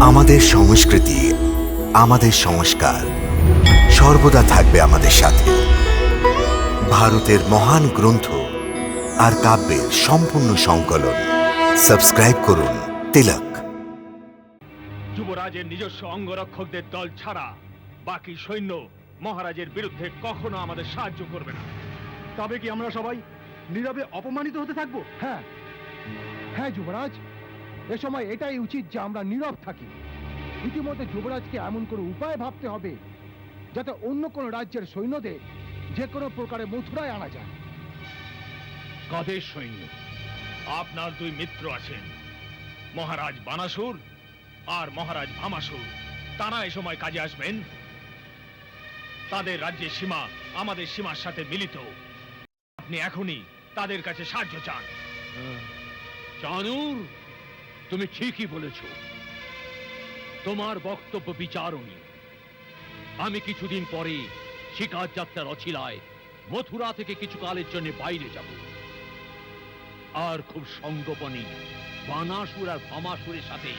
আমাদের সংস্কৃতি, আমাদের সংস্কার সর্বদা থাকবে আমাদের সাথে। ভারতের মহান গ্রন্থ আর কাব্যের সম্পূর্ণ সংকলন। সাবস্ক্রাইব করুন তিলক। যুবরাজের নিজস্ব অঙ্গরক্ষকদের দল ছাড়া বাকি সৈন্য মহারাজের বিরুদ্ধে কখনো আমাদের সাহায্য করবে না। তবে কি আমরা সবাই নীরবে অপমানিত হতে থাকব? হ্যাঁ। হ্যাঁ যুবরাজ। এ সময় এটাই উচিত যে আমরা নীরব থাকি। ইতিমধ্যে যুবরাজকে এমন কোনো উপায় ভাবতে হবে যাতে অন্য কোনো রাজ্যের সৈন্যদের যে কোনো প্রকারে মথুরায় আনা যায়। কাদের সৈন্য? আপনার দুই মিত্র আছেন মহারাজ বানাসুর আর মহারাজ ভামাসুর। তারা এ সময় কাজে আসবেন। তাদের রাজ্যের সীমা আমাদের সীমার সাথে মিলিত। আপনি এখনই তাদের কাছে সাহায্য চান। চানুর তুমি ঠিকই বলেছ। তোমার বক্তব্য বিচারণী। আমি কিছুদিন পরে শিকার যাত্রার অছিলায় মথুরা থেকে কিছু কালের জন্য বাইরে যাব। আর খুব সঙ্গোপনে বানাসুর আর ভামাসুরের সাথে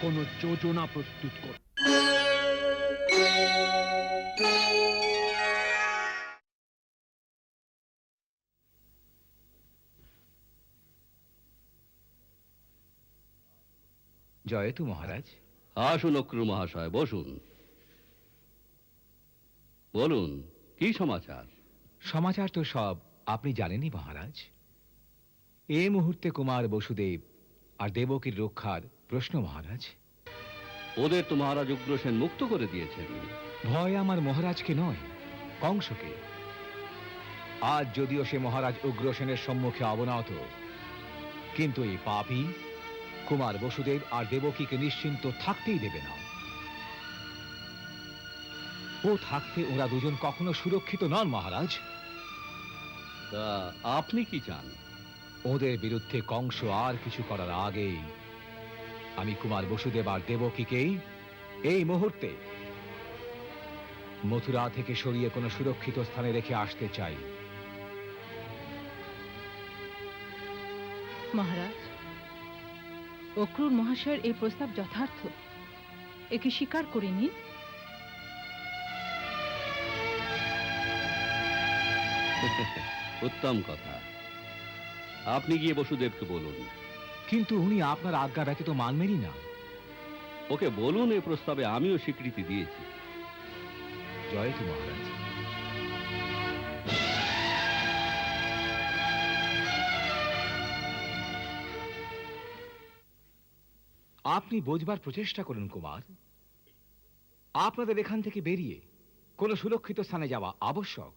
কোনো যোজনা প্রস্তুত কর জয়তু মহারাজ। আসুন অক্রু মহাশয় বসুন। বলুন কি সমাচার? সমাচার তো সব আপনি জানেনই মহারাজ। এ মুহূর্তে কুমার বসুদেব আর দেবকীর রক্ষার প্রশ্ন মহারাজ। ওদের তো মহারাজ উগ্রসেন মুক্ত করে দিয়েছেন। ভয় আমার মহারাজকে নয় কংসকে। আজ যদিও সে মহারাজ উগ্রসেনের সম্মুখে অবনত কিন্তু এই পাপী কুমার বসুদেব আর দেবকীকে নিশ্চিন্ত থাকতেই দেবে না। ও থাকতে ওরা দুজন কখনো সুরক্ষিত নন মহারাজ। তা আপনি কি চান? ওদের বিরুদ্ধে কংস আর কিছু করার আগেই আমি কুমার বসুদেব আর দেবকীকেই এই মুহূর্তে মথুরা থেকে সরিয়ে কোনো সুরক্ষিত স্থানে রেখে আসতে চাই। মহারাজ অক্রুর মহাশয়ের এই প্রস্তাব যথার্থ। একে স্বীকার করে নিন। উত্তম কথা। আপনি গিয়ে বসুদেবকে বলুন। কিন্তু উনি আপনার আজ্ঞা ব্যতীত মানবেনই না। ওকে বলুন এই প্রস্তাবে আমিও স্বীকৃতি দিয়েছি। জয় তু মহারাজ। আপনি বোঝবার প্রচেষ্টা করুন কুমার। আপনাদের এখান থেকে বেরিয়ে কোনো সুরক্ষিত স্থানে যাওয়া আবশ্যক।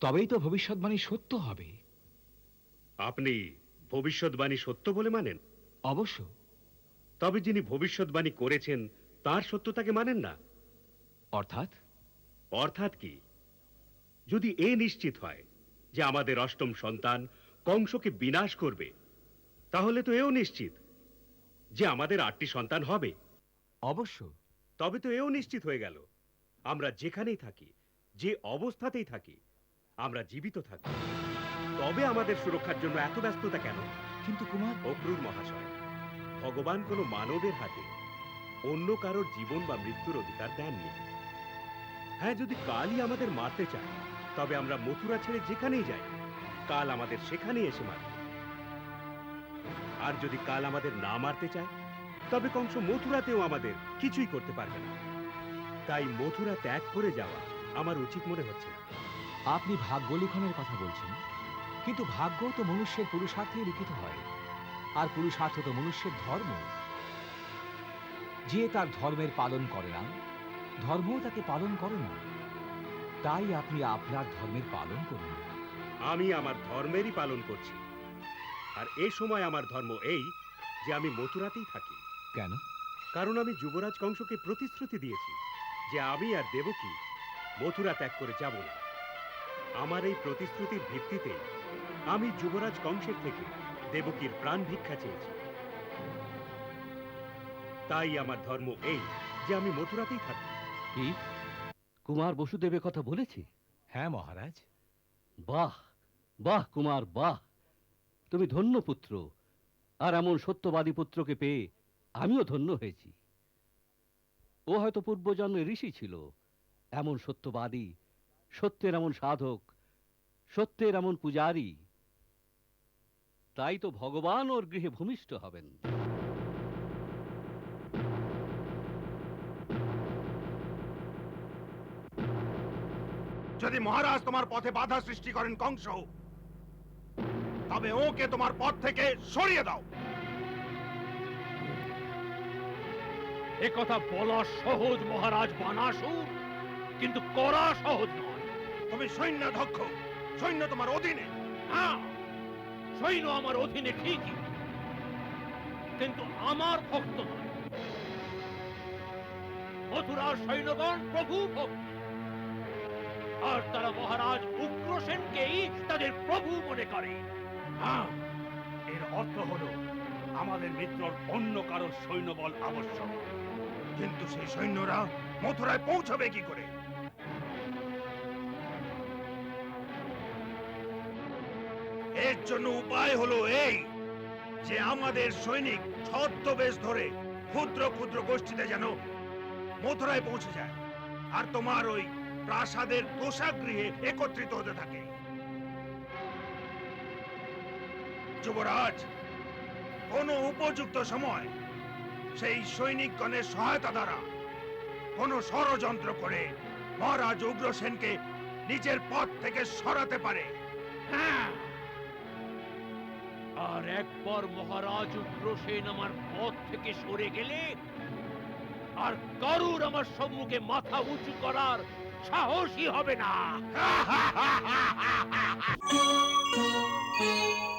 তবেই তো ভবিষ্যৎবাণী সত্য হবে। আপনি ভবিষ্যৎবাণী সত্য বলে মানেন? অবশ্য। তবে যিনি ভবিষ্যৎবাণী করেছেন তার সত্যতাকে মানেন না। অর্থাৎ? অর্থাৎ কি? যদি এ নিশ্চিত হয় যে আমাদের অষ্টম সন্তান কংসকে বিনাশ করবে তাহলে তো এও নিশ্চিত। যে আমাদের আটটি সন্তান হবে। অবশ্য। তবে তো এও নিশ্চিত হয়ে গেল। আমরা যেখানেই থাকি যে অবস্থাতেই থাকি আমরা জীবিত থাকি। তবে আমাদের সুরক্ষার জন্য এত ব্যস্ততা কেন? কিন্তু কুমার অক্রুর মহাশয় ভগবান কোনো মানবের হাতে অন্য কারোর জীবন বা মৃত্যুর অধিকার দেননি। হ্যাঁ যদি কালই আমাদের মারতে চায় তবে আমরা মথুরা ছেড়ে যেখানেই যাই কাল আমাদের সেখানেই এসে মারবে। আর যদি কাল আমাদের না মারতে চায় তবে কংস মথুরাতেও আমাদের কিছুই করতে পারবে না। তাই মথুরা ত্যাগ করে যাওয়া আমার উচিত মনে হচ্ছে না। আপনি ভাগ্য লিখনের কথা বলছেন কিন্তু ভাগ্য তো মনুষ্যের পুরুষার্থে লিখিত হয় আর পুরুষার্থ তো মনুষ্যের ধর্ম। যে তার ধর্মের পালন করে না ধর্মও তাকে পালন করে না। তাই আপনি আপনার ধর্মের পালন করুন। আমি আমার ধর্মেরই পালন করছি। আর এ সময় আমার ধর্ম এই যে আমি মথুরাতেই থাকি। কেন? কারণ আমি যুবরাজ কংসকে প্রতিশ্রুতি দিয়েছি যে আমি আর দেবকী মথুরা ত্যাগ করে যাব না। আমার এই প্রতিশ্রুতির ভিত্তিতে আমি যুবরাজ কংসের থেকে দেবকীর প্রাণ ভিক্ষা চেয়েছি। তাই আমার ধর্ম এই যে আমি মথুরাতেই থাকি। কি? কুমার বসুদেবের কথা বলেছি? হ্যাঁ মহারাজ। বাহ বাহ কুমার বাহ। তুমি ধন্য পুত্র, আর এমন সত্যবাদী পুত্রকে পেয়ে আমিও ধন্য হয়েছি। ও হয়তো পূর্বজন্মে ঋষি ছিল, এমন সত্যবাদী, সত্যের এমন সাধক, সত্যের এমন পূজারী। তাই তো ভগবান ওর গৃহে ভূমিষ্ঠ হবেন। যদি মহারাজ তোমার পথে বাধা সৃষ্টি করেন, কংস তবে ওকে তোমার পথ থেকে সরিয়ে দাও। এ কথা বলা সহজ, মহারাজ বানাসুর কিন্তু করা সহজ নয়। তুমি সৈন্য দক্ষ সৈন্য তোমার অধীনে। হ্যাঁ সৈন্য আমার অধীনে ঠিকই। কিন্তু আমার ভক্ত নয়। মথুরার সৈন্যগণ প্রভু ভক্ত। আর তারা মহারাজ উগ্রসেনকেই তাদের প্রভু মনে করে। হ্যাঁ এর অর্থ হলো, আমাদের মিত্রর অন্য কারও সৈন্যবল আবশ্যক। কিন্তু সেই সৈন্যরা মথুরায় পৌঁছবে কি করে? এর জন্য উপায় হলো এই, যে আমাদের সৈনিক ছদ্মবেশ ধরে ক্ষুদ্র ক্ষুদ্র গোষ্ঠীতে যেন মথুরায় পৌঁছে যায়। আর তোমার ওই প্রাসাদের দোষাগৃহে একত্রিত হতে থাকে। যুবরাজ কোন উপযুক্ত সময় সেই সৈনিকগণের সহায়তা দ্বারা কোন ষড়যন্ত্র করে মহারাজ উগ্রসেনকে নিজের পথ থেকে সরাতে পারে। হ্যাঁ। আর একবার মহারাজ উগ্রসেন আমার পথ থেকে সরে গেলে আর কারুর আমার সম্মুখে মাথা উঁচু করার সাহসই হবে না।